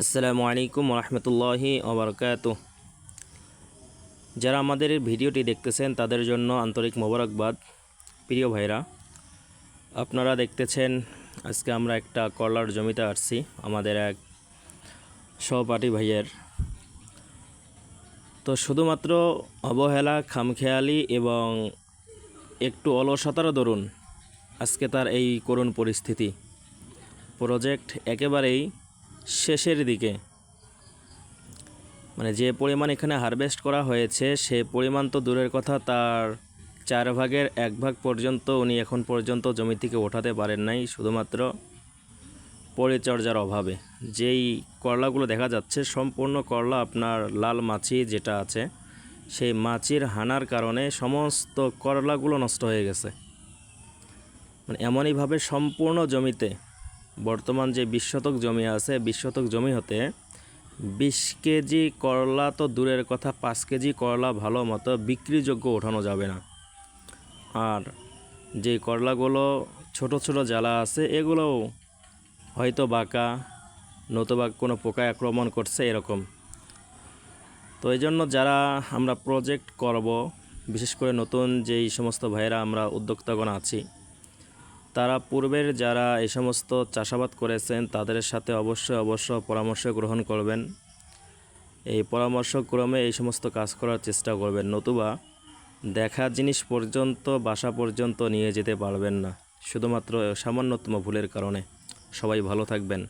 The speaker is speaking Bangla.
আসসালামু আলাইকুম রহমতুল্লাহি ওবরকাত যারা আমাদের ভিডিওটি দেখতেছেন, তাদের জন্য আন্তরিক মোবারকবাদ। প্রিয় ভাইরা, আপনারা দেখতেছেন, আজকে আমরা একটা করলার জমিতে আসছি, আমাদের এক সহপাঠী ভাইয়ের। তো শুধুমাত্র অবহেলা, খামখেয়ালি এবং একটু অলসতার দরুন আজকে তার এই করুণ পরিস্থিতি। প্রজেক্ট একেবারেই শেষের দিকে। মানে যে পরিমাণ এখানে হারভেস্ট করা হয়েছে, সে পরিমাণ তো দূরের কথা, তার চার ভাগের এক ভাগ পর্যন্ত উনি এখন পর্যন্ত জমি থেকে ওঠাতে পারেন নাই, শুধুমাত্র পরিচর্যার অভাবে। যেই করলাগুলো দেখা যাচ্ছে, সম্পূর্ণ করলা আপনার লাল মাছি যেটা আছে, সেই মাছির হানার কারণে সমস্ত করলাগুলো নষ্ট হয়ে গেছে। মানে এমনইভাবে সম্পূর্ণ জমিতে বর্তমান যে বিশ শতক জমি আছে, বিশ শতক জমি হতে বিশ কেজি করলা তো দূরের কথা, পাঁচ কেজি করলা ভালো মতো বিক্রিযোগ্য ওঠানো যাবে না। আর যে করলাগুলো ছোট ছোট জ্বালা আছে, এগুলোও হয়তো বাঁকা, নতুবা কোনো পোকায় আক্রমণ করছে এরকম। তো এই জন্য যারা আমরা প্রজেক্ট করব, বিশেষ করে নতুন যেই সমস্ত ভাইয়েরা আমরা উদ্যোক্তাগণ আছি তারা পূর্বের যারা এই সমস্ত চাষাবাদ করেছেন, তাদের সাথে অবশ্যই অবশ্য পরামর্শ গ্রহণ করবেন। এই পরামর্শক্রমে এই সমস্ত কাজ করার চেষ্টা করবেন। নতুবা দেখা জিনিস পর্যন্ত, বাসা পর্যন্ত নিয়ে যেতে পারবেন না। শুধুমাত্র সামান্যতম ভুলের কারণে। সবাই ভালো থাকবেন।